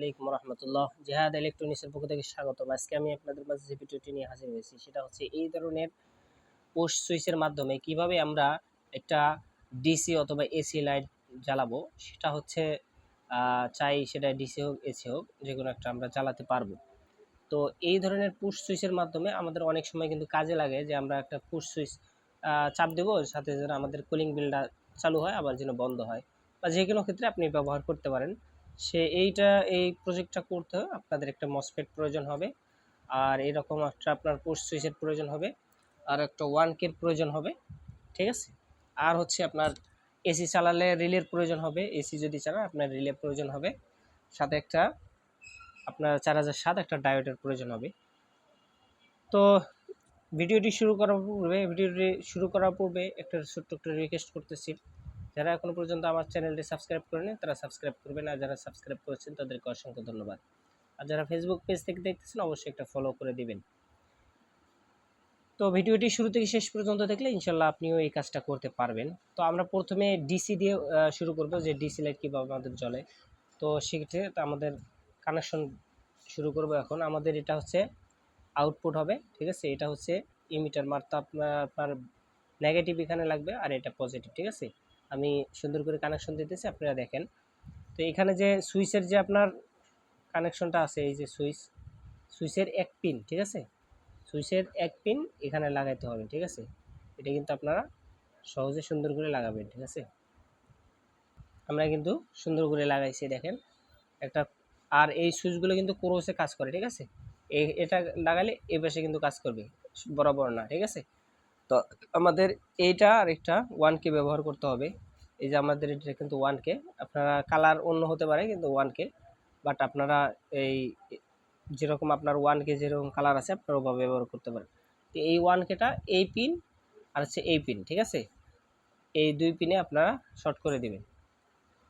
আলাইকুম রহমতুল্লাহ। জেহাদ ইলেকট্রনিক্সের পক্ষ থেকে স্বাগতম। আজকে আমি আপনাদের মাঝে যে ভিডিওটি নিয়ে হাজির হয়েছি, সেটা হচ্ছে এই ধরনের পোস্ট সুইচের মাধ্যমে কীভাবে আমরা একটা ডিসি অথবা এসি লাইট জ্বালাবো, সেটা হচ্ছে চাই সেটা ডিসি হোক এসি হোক, যে কোনো একটা আমরা জ্বালাতে পারব। তো এই ধরনের পুশ সুইচের মাধ্যমে আমাদের অনেক সময় কিন্তু কাজে লাগে যে আমরা একটা পুশ সুইচ চাপ দেবো, সাথে যেন আমাদের কুলিং বিলটা চালু হয়, আবার যেন বন্ধ হয়, বা যে কোনো ক্ষেত্রে আপনি ব্যবহার করতে পারেন। সে এইটা, এই প্রজেক্টটা করতে আপনাদের একটা মসফেট প্রয়োজন হবে। আর এরকম একটা আপনার পোস্ট সুইচের প্রয়োজন হবে। আর একটা ওয়ান কের প্রয়োজন হবে। ঠিক আছে? আর হচ্ছে আপনার এসি চালালে রিলের প্রয়োজন হবে। এসি যদি চালান আপনার রিলের প্রয়োজন হবে। সাথে একটা আপনার চার হাজার সাত একটা ডায়োডের প্রয়োজন হবে। তো ভিডিওটি শুরু করার পূর্বে, ভিডিওটি শুরু করার পূর্বে একটা ছোট্ট একটা রিকোয়েস্ট করতেছি। যারা এখনও পর্যন্ত আমার চ্যানেলটি সাবস্ক্রাইব করেনি, তারা সাবস্ক্রাইব করবেন আর যারা সাবস্ক্রাইব করেছেন, তাদেরকে অসংখ্য ধন্যবাদ। আর যারা ফেসবুক পেজ থেকে দেখতেছেন, অবশ্যই একটা ফলো করে দিবেন। তো ভিডিওটি শুরু থেকে শেষ পর্যন্ত দেখলে ইনশাল্লাহ আপনিও এই কাজটা করতে পারবেন। তো আমরা প্রথমে ডিসি দিয়ে শুরু করব যে ডিসি লাইট কীভাবে আমাদের জ্বলে। তো সেক্ষেত্রে আমাদের কানেকশন শুরু করব এখন। আমাদের এটা হচ্ছে আউটপুট হবে, ঠিক আছে? এটা হচ্ছে ইমিটার আপনার আপনার নেগেটিভ এখানে লাগবে আর এটা পজিটিভ ঠিক আছে? আমি সুন্দর করে কানেকশন দিতেছি, আপনারা দেখেন। তো এখানে যে সুইচের যে আপনার কানেকশনটা আছে, এই যে সুইচ, সুইচের এক পিন ঠিক আছে? সুইচের এক পিন এখানে লাগাইতে হবে, ঠিক আছে? এটা কিন্তু আপনারা সহজে সুন্দর করে লাগাবেন, ঠিক আছে? আমরা কিন্তু সুন্দর করে লাগাইছি, দেখেন। একটা, আর এই সুইচগুলো কিন্তু ক্রোসে কাজ করে, ঠিক আছে? এটা লাগালে এই পাশে কিন্তু কাজ করবে, বরাবর না, ঠিক আছে? তো আমাদের এইটা আর একটা ওয়ান কে ব্যবহার করতে হবে। এই যে আমাদের এটা কিন্তু ওয়ান কে আপনারা কালার অন্য হতে পারে, কিন্তু ওয়ান কে বাট আপনারা এই যেরকম আপনার ওয়ান কে যেরকম কালার আছে, আপনারা ওভাবে ব্যবহার করতে পারেন। তো এই ওয়ান কেটা এই পিন আর হচ্ছে এই পিন ঠিক আছে? এই দুই পিনে আপনারা শর্ট করে দিবেন।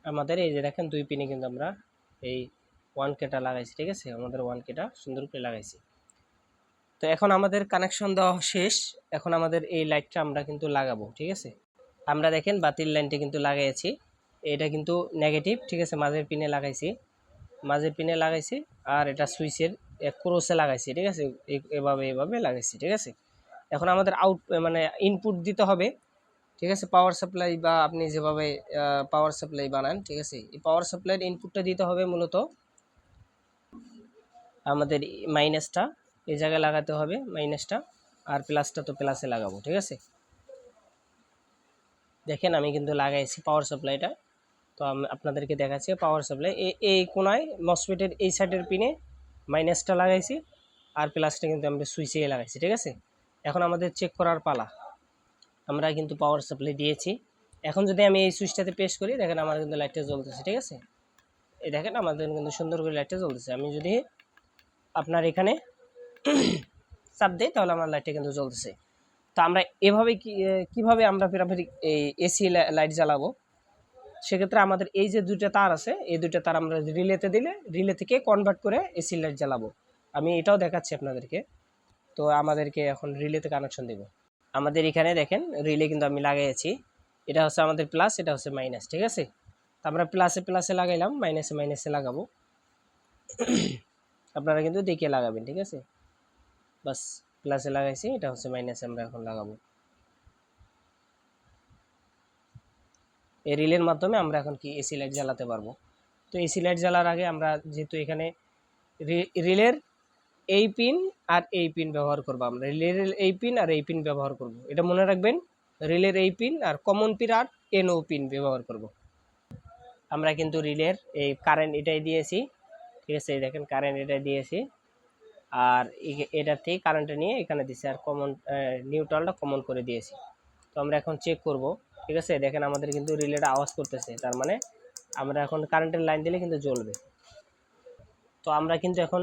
আমাদের এই যে দেখেন, দুই পিনে কিন্তু আমরা এই ওয়ান কেটা লাগাইছি, ঠিক আছে? আমাদের ওয়ান কেটা সুন্দর করে লাগাইছি। তো এখন আমাদের কানেকশন দেওয়া শেষ। এখন আমাদের এই লাইটটা আমরা কিন্তু লাগাবো, ঠিক আছে? আমরা দেখেন বাতিল লাইনটা কিন্তু লাগাইছি। এটা কিন্তু নেগেটিভ ঠিক আছে? মাঝের পিনে লাগাইছি। মাঝের পিনে লাগাইছি আর এটা সুইচের ক্রোসে লাগাইছি, ঠিক আছে? এভাবে এভাবে লাগাইছি, ঠিক আছে? এখন আমাদের আউট মানে ইনপুট দিতে হবে, ঠিক আছে? পাওয়ার সাপ্লাই বা আপনি যেভাবে পাওয়ার সাপ্লাই বানান, ঠিক আছে? এই পাওয়ার সাপ্লাইয়ের ইনপুটটা দিতে হবে মূলত আমাদের মাইনাসটা এই জায়গায় লাগাতে হবে মাইনাসটা, আর প্লাসটা তো প্লাসে লাগাবো, ঠিক আছে? দেখেন আমি কিন্তু লাগাইছি পাওয়ার সাপ্লাইটা তো আপনাদেরকে দেখাচ্ছি পাওয়ার সাপ্লাই এই এই কোনায় মসফেটের এই সাইডের পিনে মাইনাসটা লাগাইছি, আর প্লাসটা কিন্তু আমরা সুইচে লাগাইছি, ঠিক আছে? এখন আমাদের চেক করার পালা। আমরা কিন্তু পাওয়ার সাপ্লাই দিয়েছি। এখন যদি আমি এই সুইচটাতে পেশ করি, দেখেন আমার কিন্তু লাইটটা জ্বলতেছে, ঠিক আছে? এই দেখেন আমাদের কিন্তু সুন্দর করে লাইটটা জ্বলতেছে। আমি যদি আপনার এখানে চাপ দিই তাহলে আমার লাইটটা কিন্তু জ্বলতেছে। তো আমরা এভাবে কীভাবে আমরা ফেরাফেরি এই এসি লাইট জ্বালাবো? সেক্ষেত্রে আমাদের এই যে দুইটা তার আছে, এই দুইটা তার আমরা রিলেতে দিলে রিলে থেকে কনভার্ট করে এসি লাইট জ্বালাবো? আমি এটাও দেখাচ্ছি আপনাদেরকে। তো আমাদেরকে এখন রিলেতে কানেকশন দেব। আমাদের এখানে দেখেন রিলে কিন্তু আমি লাগাইছি। এটা হচ্ছে আমাদের প্লাস এটা হচ্ছে মাইনাস ঠিক আছে? তো আমরা প্লাসে প্লাসে লাগাইলাম মাইনাসে মাইনাসে লাগাবো। আপনারা কিন্তু দেখে লাগাবেন, ঠিক আছে? বাস প্লাসে লাগাইছি, এটা হচ্ছে মাইনাসে আমরা এখন লাগাবো। এই রিলের মাধ্যমে আমরা এখন কি এসি লাইট জ্বালাতে পারব? তো এসি লাইট জ্বালার আগে আমরা যেহেতু এখানে রিলের এই পিন আর এই পিন ব্যবহার করব আমরা। রিলের এই পিন আর এই পিন ব্যবহার করব। এটা মনে রাখবেন রিলের এই পিন আর কমন পিন আর এনও পিন ব্যবহার করব। আমরা কিন্তু রিলের এই কারেন্ট এটাই দিয়েছি। ঠিক আছে দেখেন কারেন্ট এটা দিয়েছি। আর এটার থেকে কারেন্টটা নিয়ে এখানে দিয়েছি আর কমন নিউট্রালটা কমন করে দিয়েছি। তো আমরা এখন চেক করব, ঠিক আছে? দেখেন আমাদের কিন্তু রিলেটা আওয়াজ করতেছে, তার মানে আমরা এখন কারেন্টের লাইন দিলে কিন্তু জ্বলবে। তো আমরা কিন্তু এখন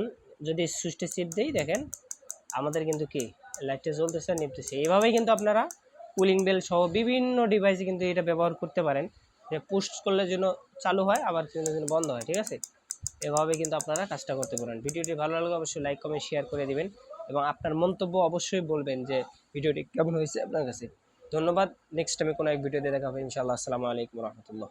যদি সুইচটা চিপ দিই, দেখেন, আমাদের কিন্তু কি? লাইটটা জ্বলতেছে আর নিপতেছে। এইভাবেই কিন্তু আপনারা কুলিং বেল সহ বিভিন্ন ডিভাইসে কিন্তু এটা ব্যবহার করতে পারেন। যে পুশ করলে যেন চালু হয়, আবার কিন্তু যেন বন্ধ হয়, ঠিক আছে? এভাবে কিন্তু আপনারা কাজটা করতে পারেন। ভিডিওটি ভালো লাগলে অবশ্যই লাইক কমেন্ট শেয়ার করে দিবেন এবং আপনার মন্তব্য অবশ্যই বলবেন যে ভিডিওটি কেমন হয়েছে আপনার কাছে। ধন্যবাদ। নেক্সট টাইমে কোনো এক ভিডিওতে দেখা হবে। ইনশাআল্লাহ। আসসালামু আলাইকুম রহমতুল্লাহ।